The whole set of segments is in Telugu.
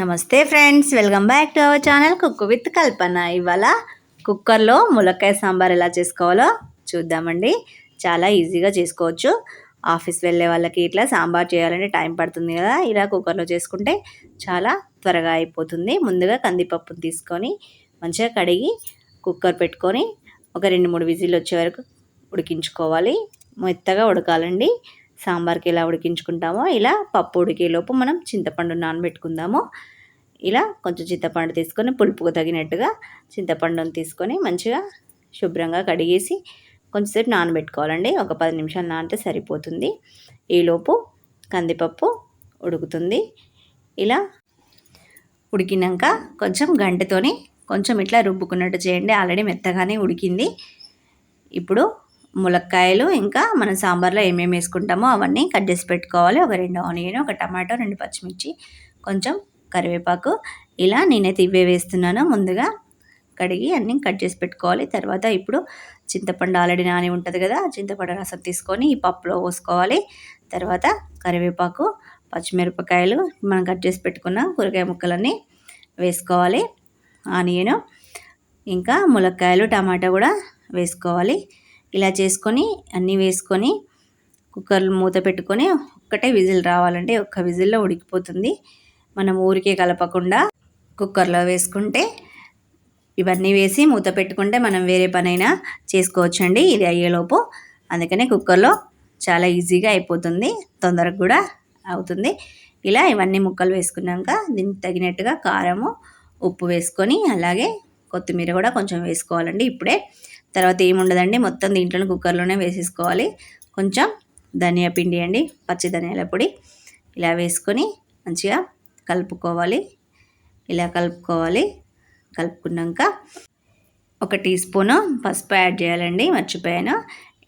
నమస్తే friends welcome back to our channel cook with Kalpana. ఇవాళ కుక్కర్లో ములక్కాయ సాంబార్ ఎలా చేసుకోవాలో చూద్దామండి. చాలా ఈజీగా చేసుకోవచ్చు. ఆఫీస్ వెళ్ళే వాళ్ళకి ఇట్లా సాంబార్ చేయాలంటే టైం పడుతుంది కదా ఇలా కుక్కర్లో చేసుకుంటే చాలా త్వరగా అయిపోతుంది. ముందుగా కందిపప్పును తీసుకొని మంచిగా కడిగి కుక్కర్ పెట్టుకొని ఒక రెండు మూడు విజిల్ వచ్చే వరకు ఉడికించుకోవాలి. మెత్తగా ఉడకాలండి. సాంబార్కి ఎలా ఉడికించుకుంటామో ఇలా పప్పు ఉడికేలోపు మనం చింతపండు నానబెట్టుకుందాము. ఇలా కొంచెం చింతపండు తీసుకొని పులుపుకు తగినట్టుగా చింతపండును తీసుకొని మంచిగా శుభ్రంగా కడిగేసి కొంచెంసేపు నానబెట్టుకోవాలండి. ఒక పది నిమిషాలు నానితే సరిపోతుంది. ఈలోపు కందిపప్పు ఉడుకుతుంది. ఇలా ఉడికినాక కొంచెం గంటతోని కొంచెం ఇట్లా రుబ్బుకున్నట్టు చేయండి. ఆల్రెడీ మెత్తగానే ఉడికింది. ఇప్పుడు ములక్కాయలు ఇంకా మనం సాంబార్లో ఏమేమి వేసుకుంటామో అవన్నీ కట్ చేసి పెట్టుకోవాలి. ఒక రెండు ఆనియన్ ఒక టమాటో రెండు పచ్చిమిర్చి కొంచెం కరివేపాకు. ఇలా నేనైతే ఇవే వేస్తున్నాను. ముందుగా కడిగి అన్నీ కట్ చేసి పెట్టుకోవాలి. తర్వాత ఇప్పుడు చింతపండు ఆల్రెడీ నాని ఉంటుంది కదా చింతపండు రసం తీసుకొని ఈ పప్పులో పోసుకోవాలి. తర్వాత కరివేపాకు పచ్చిమిరపకాయలు మనం కట్ చేసి పెట్టుకున్న కూరగాయ ముక్కలన్నీ వేసుకోవాలి. ఆనియను ఇంకా ములక్కాయలు టమాటా కూడా వేసుకోవాలి. ఇలా చేసుకొని అన్నీ వేసుకొని కుక్కర్లు మూత పెట్టుకొని ఒక్కటే విజిల్ రావాలంటే ఒక్క విజిల్లో ఉడికిపోతుంది. మనం ఊరికే కలపకుండా కుక్కర్లో వేసుకుంటే ఇవన్నీ వేసి మూత పెట్టుకుంటే మనం వేరే పనైనా చేసుకోవచ్చండి. ఇది అయ్యేలోపు. అందుకనే కుక్కర్లో చాలా ఈజీగా అయిపోతుంది. తొందరగా కూడా అవుతుంది. ఇలా ఇవన్నీ ముక్కలు వేసుకున్నాక దీనికి తగినట్టుగా కారము ఉప్పు వేసుకొని అలాగే కొత్తిమీర కూడా కొంచెం వేసుకోవాలండి. ఇప్పుడే తర్వాత ఏముండదండి మొత్తం దీంట్లోనే కుక్కర్లోనే వేసేసుకోవాలి. కొంచెం ధనియా పిండి అండి పచ్చి ధనియాల పొడి. ఇలా వేసుకొని మంచిగా కలుపుకోవాలి. ఇలా కలుపుకోవాలి. కలుపుకున్నాక ఒక టీ స్పూను పసుపు యాడ్ చేయాలండి మర్చిపోయాను.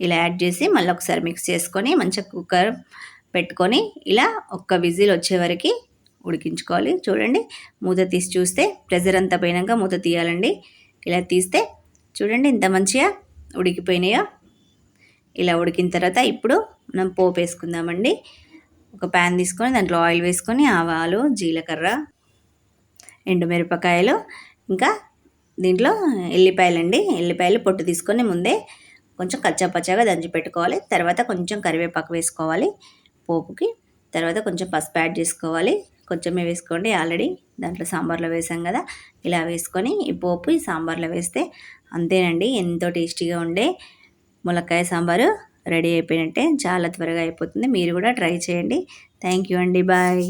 ఇలా యాడ్ చేసి మళ్ళీ ఒకసారి మిక్స్ చేసుకొని మంచిగా కుక్కర్ పెట్టుకొని ఇలా ఒక్క విజిల్ వచ్చే వరకు ఉడికించుకోవాలి. చూడండి మూత తీసి చూస్తే ప్రెజర్ అంతా పోయినాక మూత తీయాలండి. ఇలా తీస్తే చూడండి ఇంత మంచిగా ఉడికిపోయినాయో. ఇలా ఉడికిన తర్వాత ఇప్పుడు మనం పోపు వేసుకుందామండి. ఒక ప్యాన్ తీసుకొని దాంట్లో ఆయిల్ వేసుకొని ఆవాలు జీలకర్ర ఎండుమిరపకాయలు ఇంకా దీంట్లో ఎల్లిపాయలు అండి ఎల్లిపాయలు పొట్టు తీసుకొని ముందే కొంచెం కచ్చాపచ్చాగా దంచి పెట్టుకోవాలి. తర్వాత కొంచెం కరివేపాకు వేసుకోవాలి పోపుకి. తర్వాత కొంచెం పసుపు యాడ్ చేసుకోవాలి. కొంచెమే వేసుకోండి. ఆల్రెడీ దాంట్లో సాంబార్లో వేసాం కదా. ఇలా వేసుకొని ఈ పోపు ఈ సాంబార్లో వేస్తే అంతేనండి ఎంతో టేస్టీగా ఉండే ములక్కాయ సాంబారు రెడీ అయిపోయినట్టే చాలా త్వరగా అయిపోతుంది. మీరు కూడా ట్రై చేయండి. థ్యాంక్ యూ అండి బాయ్.